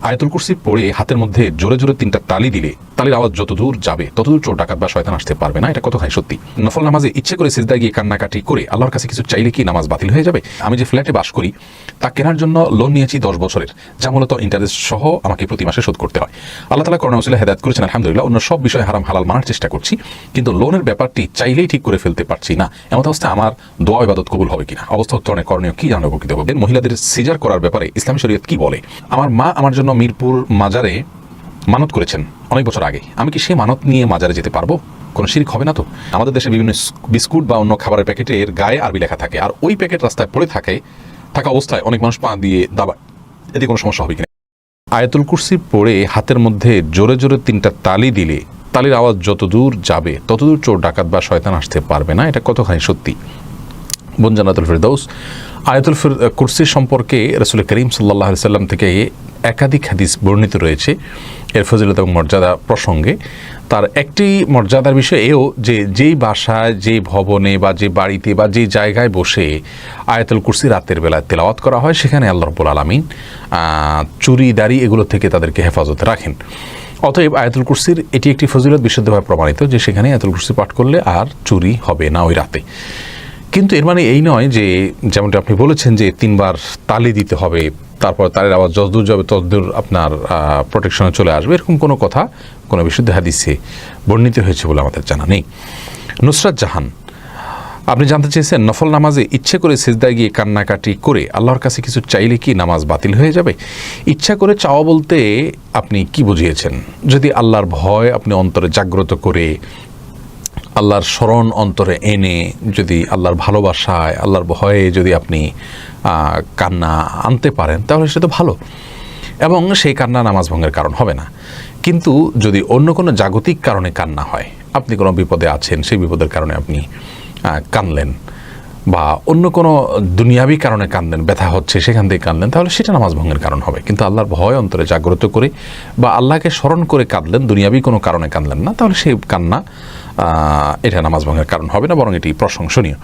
আয়াতুল কুরসি পড়ে হাতের মধ্যে জোরে জোরে তিনটা তালি দিলে তালির আওয়াজ যত দূর যাবে ততদূর চোর, ডাকাত বা শয়তান আসতে পারবে না। এটা কতখানি সত্যি? নফল নামাজে ইচ্ছে করে সিজদা গিয়ে কান্নাকাটি করে আল্লাহর কাছে কিছু চাইলে কি নামাজ বাতিল হয়ে যাবে? আমি যে ফ্ল্যাটে বাস করি, তা কেনার জন্য লোন নিয়েছি দশ বছরের, যা মূলত ইন্টারেস্ট সহ আমাকে প্রতি মাসে শোধ করতে হয়। আল্লাহ তালা করোনা উসিলা হেদায়ত করেছেন, আলহামদুলিল্লাহ। অন্য সব বিষয়ে হারাম হালাল মানার চেষ্টা করছি, কিন্তু লোনের ব্যাপারটি চাইলেই ঠিক করে ফেলতে পারছি না। এমন অবস্থায় আমার দোয়া ইবাদত কবুল হবে কিনা? অবস্থা উত্তরণে করণীয়, কি জানাব উপকৃত হবে মহিলাদের সিজার করার ব্যাপারে ইসলামী শরীয়ত কি বলে? আমার মা আমার জন্য মিরপুর মাজারে মানত করেছেন অনেক বছর আগে আমি কি সে মানত নিয়ে মাজারে যেতে পারব? কোনো শিরিক হবে না তো? আমাদের দেশে বিভিন্ন বিস্কুট বা অন্য খাবারের প্যাকেটের গায়ে আরবি লেখা থাকে। আর ওই প্যাকেট রাস্তায় পড়ে থাকে, থাকা অবস্থায় অনেক মানুষ পা দিয়ে দাবায়। এতে কোনো সমস্যা হবে কিনা? আয়াতুল কুরসি পড়ে হাতের মধ্যে জোরে জোরে তিনটা তালি দিলে, তালির আওয়াজ যত দূর যাবে, ততদূর চোর, ডাকাত বা শয়তান আসতে পারবে না। এটা কতখানি সত্যি? বনজানাতুল ফিরদৌস, আয়াতুল ফির কুরসি সম্পর্কে রসুল করিম সাল্লাহ সাল্লাম থেকে একাধিক হাদিস বর্ণিত রয়েছে। এর ফজিলত এবং মর্যাদা প্রসঙ্গে তার একটি মর্যাদার বিষয় এও যে যেই বাসায় যে ভবনে বা যে বাড়িতে বা যে জায়গায় বসে আয়াতুল কুরসি রাতের বেলায় তেলাওয়াত করা হয়, সেখানে আল্লাহ রব্বুল আলমিন চুরি, দাড়ি এগুলো থেকে তাদেরকে হেফাজতে রাখেন। অতএব আয়াতুল কুরসির এটি একটি ফজিলত বিশুদ্ধভাবে প্রমাণিত যে সেখানে আয়াতুল কুরসি পাঠ করলে আর চুরি হবে না ওই রাতে। কিন্তু এর মানে এই নয় যে যেমনটা আপনি বলেছেন যে তিনবার তালি দিতে হবে, তারপর তারের আবার যতদূর যাবে ততদূর আপনার প্রোটেকশনে চলে আসবে। এরকম কোনো কথা কোনো বিশুদ্ধ হাদিসে বর্ণিত হয়েছে বলে আমাদের জানা নেই। নুসরাত জাহান, আপনি জানতে চেয়েছেন নফল নামাজে ইচ্ছে করে সিজদায় গিয়ে কান্নাকাটি করে আল্লাহর কাছে কিছু চাইলে কি নামাজ বাতিল হয়ে যাবে? ইচ্ছা করে চাওয়া বলতে আপনি কি বুঝিয়েছেন? যদি আল্লাহর ভয় আপনি অন্তরে জাগ্রত করে আল্লাহর স্মরণ অন্তরে এনে যদি আল্লাহর ভালোবাসায়, আল্লাহর ভয়ে যদি আপনি কান্না আনতে পারেন, তাহলে সেটা তো ভালো। এবং সেই কান্না নামাজ ভঙ্গের কারণ হবে না। কিন্তু যদি অন্য কোনো জাগতিক কারণে কান্না হয়, আপনি কোনো বিপদে আছেন, সেই বিপদের কারণে আপনি কানলেন বা অন্য কোনো দুনিয়াবি কারণে কানলেন ব্যথা হচ্ছে, সেখান থেকে কানলেন তাহলে সেটা নামাজ ভঙ্গের কারণ হবে। কিন্তু আল্লাহর ভয় অন্তরে জাগ্রত করে বা আল্লাহকে স্মরণ করে কাঁদলেন, দুনিয়াবি কোনো কারণে কানলেন না, তাহলে সেই কান্না এটা নামাজ ভঙ্গের কারণ হবে না, বরং এটি প্রশংসনীয়।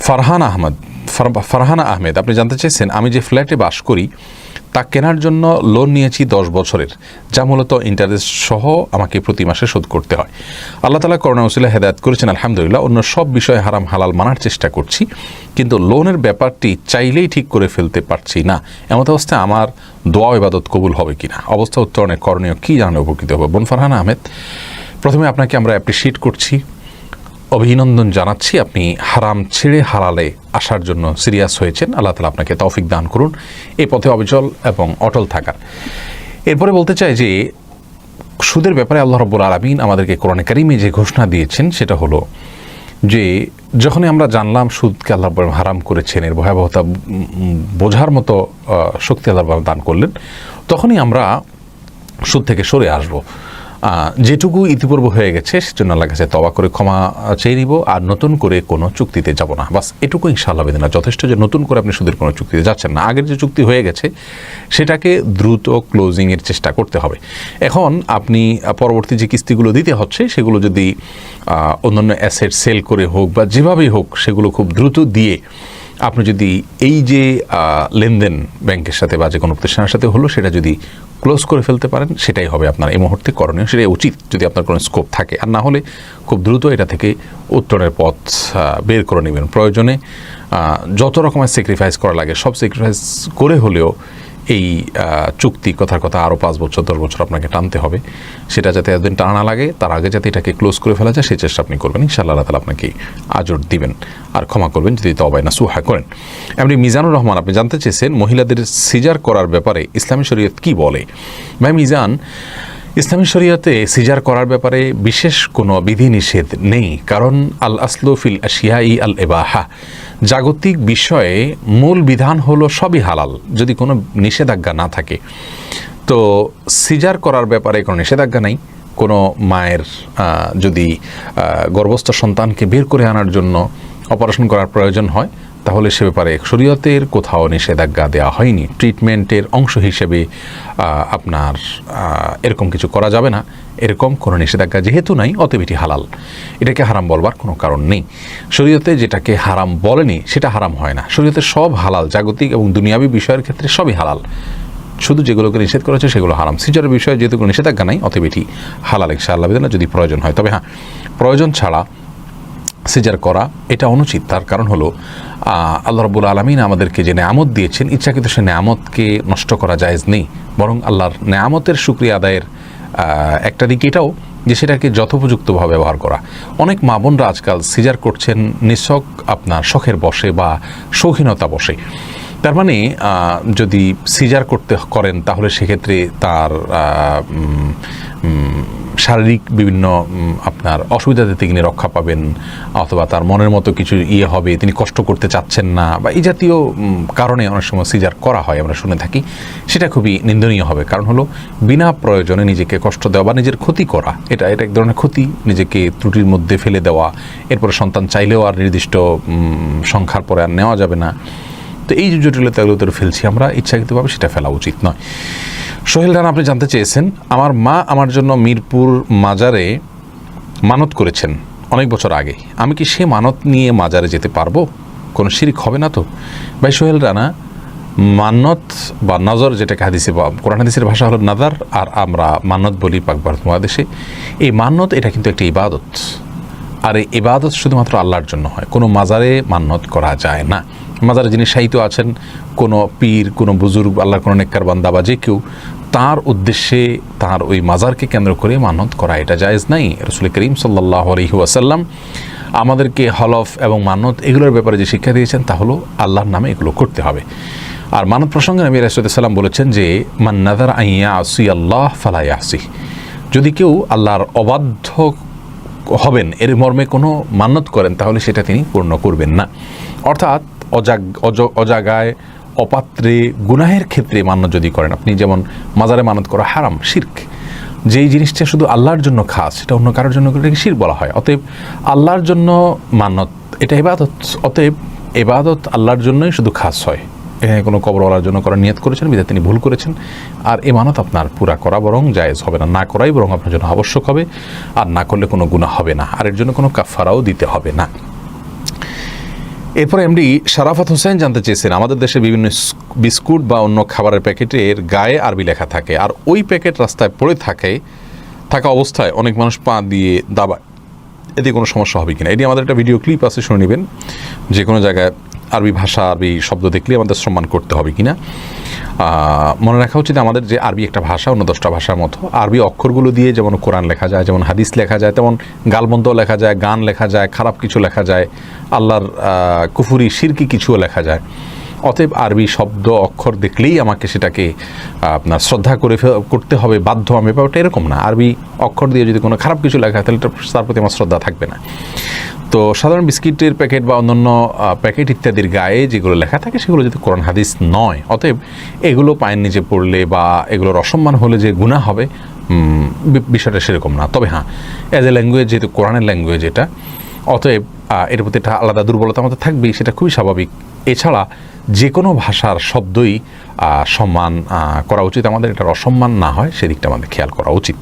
ফারহান আহমদ, ফার- ফারহানা আহমেদ, আপনি জানতে চাইছেন আমি যে ফ্ল্যাটে বাস করি, তা কেনার জন্য লোন নিয়েছি দশ বছরের, যা মূলত ইন্টারেস্ট সহ আমাকে প্রতি মাসে শোধ করতে হয়। আল্লাহ তালা করোনা উসিলা হেদায়ত করেছেন, আলহামদুলিল্লাহ। অন্য সব বিষয়ে হারাম হালাল মানার চেষ্টা করছি, কিন্তু লোনের ব্যাপারটি চাইলেই ঠিক করে ফেলতে পারছি না। এমত অবস্থায় আমার দোয়া ইবাদত কবুল হবে কিনা? অবস্থা উত্তরণে করণীয় কী জানানো উপকৃত হবে? বোন ফারহান আহমেদ প্রথমে আপনাকে আমরা অ্যাপ্রিসিয়েট করছি, অভিনন্দন জানাচ্ছি আপনি হারাম ছেড়ে হারালে আসার জন্য সিরিয়াস হয়েছেন। আল্লাহ তালা আপনাকে তৌফিক দান করুন। এই পথে অবিচল এবং অটল থাকার। এরপরে বলতে চাই যে, সুদের ব্যাপারে আল্লাহ রব্বুল আলমিন আমাদেরকে কোরআনে কারিমে যে ঘোষণা দিয়েছেন, সেটা হলো যে, যখনই আমরা জানলাম সুদকে আল্লাহ হারাম করেছেন, এর ভয়াবহতা বোঝার মতো শক্তি আল্লাহ দান করলেন, তখনই আমরা সুদ থেকে সরে আসব। যেটুকু ইতিপূর্ব হয়ে গেছে, সেজন্য আল্লাহ কাছে তবা করে ক্ষমা চেয়ে নিব আর নতুন করে কোনো চুক্তিতে যাব না। বাস এটুকু ইনশাআল্লাহ বেদনা। যথেষ্ট যে নতুন করে আপনি সুদের কোনো চুক্তিতে যাচ্ছেন না। আগের যে চুক্তি হয়ে গেছে, সেটাকে দ্রুত ক্লোজিংয়ের চেষ্টা করতে হবে। এখন আপনি পরবর্তী যে কিস্তিগুলো দিতে হচ্ছে, সেগুলো যদি অন্যান্য অ্যাসেট সেল করে হোক বা যেভাবেই হোক, সেগুলো খুব দ্রুত দিয়ে আপনি যদি এই যে লেনদেন ব্যাংকের সাথে বা যে কোনো প্রতিষ্ঠানের সাথে হলো, সেটা যদি ক্লোজ করে ফেলতে পারেন, সেটাই হবে আপনার এই মুহূর্তে করণীয়, সেটাই উচিত যদি আপনার কোনো স্কোপ থাকে। আর না হলে খুব দ্রুত এটা থেকে উত্তরের পথ বের করে নেবেন প্রয়োজনে। যত রকমের স্যাক্রিফাইস করা লাগে, সব স্যাক্রিফাইস করে হলেও এই চুক্তি কথার কথা আরও পাঁচ বছর, দশ বছর আপনাকে টানতে হবে। সেটা যাতে এতদিন টানা লাগে, তার আগে যাতে এটাকে ক্লোজ করে ফেলা যায়, সেই চেষ্টা আপনি করবেন। ইনশাআল্লাহ আল্লাহ তালা আপনাকে আজর দিবেন। আর ক্ষমা করবেন যদি তবাই না সুহা করেন। এমনি মিজানুর রহমান, আপনি জানতে চেয়েছেন মহিলাদের সিজার করার ব্যাপারে ইসলামী শরীয়ত কি বলে? ভাই মিজান ইসলামী শরীয়তে সিজার করার ব্যাপারে বিশেষ কোনো বিধিনিষেধ নেই, কারণ আল আসলু ফিল আশিয়াই আল এবাহা জাগতিক বিষয়ে মূল বিধান হলো সবই হালাল, যদি কোনো নিষেধাজ্ঞা না থাকে। তো সিজার করার ব্যাপারে কোনো নিষেধাজ্ঞা নেই, কোনো মায়ের যদি গর্ভস্থ সন্তানকে বের করে আনার জন্য অপারেশন করার প্রয়োজন হয় তাহলে সে ব্যাপারে শরীয়তের কোথাও নিষেধাজ্ঞা দেওয়া হয়নি। ট্রিটমেন্টের অংশ হিসেবে আপনার এরকম কিছু করা যাবে না। এরকম কোনো নিষেধাজ্ঞা যেহেতু নাই, অতএব হালাল। এটাকে হারাম বলবার কোনো কারণ নেই। শরীয়তে যেটাকে হারাম বলেনি, সেটা হারাম হয় না। শরীয়তে সব হালাল, জাগতিক এবং দুনিয়াবী বিষয়ের ক্ষেত্রে সবই হালাল। শুধু যেগুলোকে নিষেধ করেছে সেগুলো হারাম। সিজারের বিষয়ে যেহেতু কোনো নিষেধাজ্ঞা নাই, অতএব এটি হালাল ইনশা আল্লাহ যদি প্রয়োজন হয়। তবে হ্যাঁ প্রয়োজন ছাড়া সিজার করা, এটা অনুচিত। তার কারণ হলো আল্লাহ রবুল আলমিন আমাদেরকে যে নেয়ামত দিয়েছেন, ইচ্ছাকৃত সে নেয়ামতকে নষ্ট করা জায়েজ নেই। বরং আল্লাহর নেয়ামতের সুক্রিয়া আদায়ের একটা দিক এটাও যে সেটাকে যথোপযুক্তভাবে ব্যবহার করা। অনেক মা বোনরা আজকাল সিজার করছেন, নিছক আপনার শখের বসে বা শৌখিনতা বসে। তার মানে যদি সিজার করতে করেন, তাহলে সেক্ষেত্রে তার শারীরিক বিভিন্ন আপনার অসুবিধা তিনি রক্ষা পাবেন, অথবা তার মনের মতো কিছু ইয়ে হবে, তিনি কষ্ট করতে চাচ্ছেন না, বা এই জাতীয় কারণে অনেক সময় সিজার করা হয়, আমরা শুনে থাকি। সেটা খুবই নিন্দনীয় হবে, কারণ হলো বিনা প্রয়োজনে নিজেকে কষ্ট দেওয়া বা নিজের ক্ষতি করা, এটা এটা এক ধরনের ক্ষতি, নিজেকে ত্রুটির মধ্যে ফেলে দেওয়া, এরপরে সন্তান চাইলেও আর নির্দিষ্ট সংখ্যার পরে আর নেওয়া যাবে না। তো এই যে জটিলতাগুলো তো ফেলছি আমরা, ইচ্ছাকৃতভাবে সেটা ফেলা উচিত নয়। সোহেল রানা, আপনি জানতে চেয়েছেন, আমার মা আমার জন্য মিরপুর মাজারে মানত করেছেন অনেক বছর আগে। আমি কি সে মানত নিয়ে মাজারে যেতে পারব? কোনো শিরিক হবে না তো? ভাই সোহেল রানা মান্নত বা নজর যেটাকে হাদিসে বা কোরআন হাদিসের ভাষা হলো নাদার, আর আমরা মান্নত বলি পাক ভারত মহাদেশে। এই মান্নত এটা কিন্তু একটি ইবাদত। আর এই ইবাদত শুধুমাত্র আল্লাহর জন্য হয়। কোনো মাজারে মান্নত করা যায় না। মাজারে যিনি সাহিত্য আছেন, কোনো পীর, কোনো বুজুর্গ, আল্লাহর কোনো নেককার বান্দা বা যে কেউ, তার উদ্দেশ্যে তার ওই মাজারকে কেন্দ্র করে মানত করা এটা জায়েজ নাই। রসুল করিম সাল্লাহ আলহি ওয়াসাল্লাম আমাদেরকে হলফ এবং মানত এগুলোর ব্যাপারে যে শিক্ষা দিয়েছেন, তা হলো আল্লাহর নামে এগুলো করতে হবে। আর মানত প্রসঙ্গে নবী রাসুদাল্লাম বলেছেন যে, মান নাদার আইয়া আসি আল্লাহ ফালাই আসি যদি কেউ আল্লাহর অবাধ্য হবেন, এর মর্মে কোনো মান্যত করেন, তাহলে সেটা তিনি পূর্ণ করবেন না। অর্থাৎ অজাগ, অজ- অজাগায়, অপাত্রে, গুনাহের ক্ষেত্রে মান্য যদি করেন, আপনি যেমন মাজারে মানত করা হারাম, শির্ক, যেই জিনিসটা শুধু আল্লাহর জন্য খাস, সেটা অন্য কারোর জন্য শির বলা হয়। অতএব আল্লাহর জন্য মানত এটা ইবাদত, অতএব এবাদত আল্লাহর জন্যই শুধু খাস হয়। কোনো কবরওয়ালার জন্য করার নিয়ত করেছেন, বিধায় তিনি ভুল করেছেন। আর এ মানত আপনার পুরা করা বরং জায়েজ হবে না না করাই বরং আপনার জন্য আবশ্যক হবে, আর না করলে কোনো গুণা হবে না, আর এর জন্য কোনো কাফারাও দিতে হবে না। এরপর এমডি শারাফাত হোসেন জানতে চেয়েছেন, আমাদের দেশে বিভিন্ন বিস্কুট বা অন্য খাবারের প্যাকেটের গায়ে আরবি লেখা থাকে, আর ওই প্যাকেট রাস্তায় পড়ে থাকে, থাকা অবস্থায় অনেক মানুষ পা দিয়ে দাবায়। এতে কোনো সমস্যা হবে কিনা? এটি আমাদের একটা ভিডিও ক্লিপ আছে, শুনে নেবেন। যে কোনো জায়গায় আরবি ভাষা, আরবি শব্দ দেখলে আমাদের সম্মান করতে হবে কিনা মনে রাখা উচিত আমাদের যে আরবি একটা ভাষা, অন্য দশটা ভাষার মতো। আরবি অক্ষরগুলো দিয়ে যেমন কোরআন লেখা যায়, যেমন হাদিস লেখা যায়, তেমন গালমন্দ লেখা যায়, গান লেখা যায়, খারাপ কিছু লেখা যায়, আল্লাহর কুফুরি সিরকি কিছুও লেখা যায়। অতএব আরবি শব্দ অক্ষর দেখলেই আমাকে সেটাকে আপনার শ্রদ্ধা করে করতে হবে, বাধ্য আমি ব্যাপারটা এরকম না। আরবি অক্ষর দিয়ে যদি কোনো খারাপ কিছু লেখা তাহলে তার প্রতি আমার শ্রদ্ধা থাকবে না। তো সাধারণ বিস্কিটের প্যাকেট বা অন্যান্য প্যাকেট ইত্যাদির গায়ে যেগুলো লেখা থাকে, সেগুলো যদি কোরআন, হাদিস নয়, অতএব এগুলো পায়ের নিচে পড়লে বা এগুলোর অসম্মান হলে যে গুণা হবে বিষয়টা সেরকম না। তবে হ্যাঁ অ্যাজ এ ল্যাঙ্গুয়েজ যেহেতু কোরআনের ল্যাঙ্গুয়েজ এটা, অতএব এর প্রতি একটা আলাদা দুর্বলতা আমাদের থাকবেই, সেটা খুবই স্বাভাবিক। এছাড়া যে কোনো ভাষার শব্দই সম্মান করা উচিত। আমাদের এটার অসম্মান না হয়, সেদিকটা আমাদের খেয়াল করা উচিত।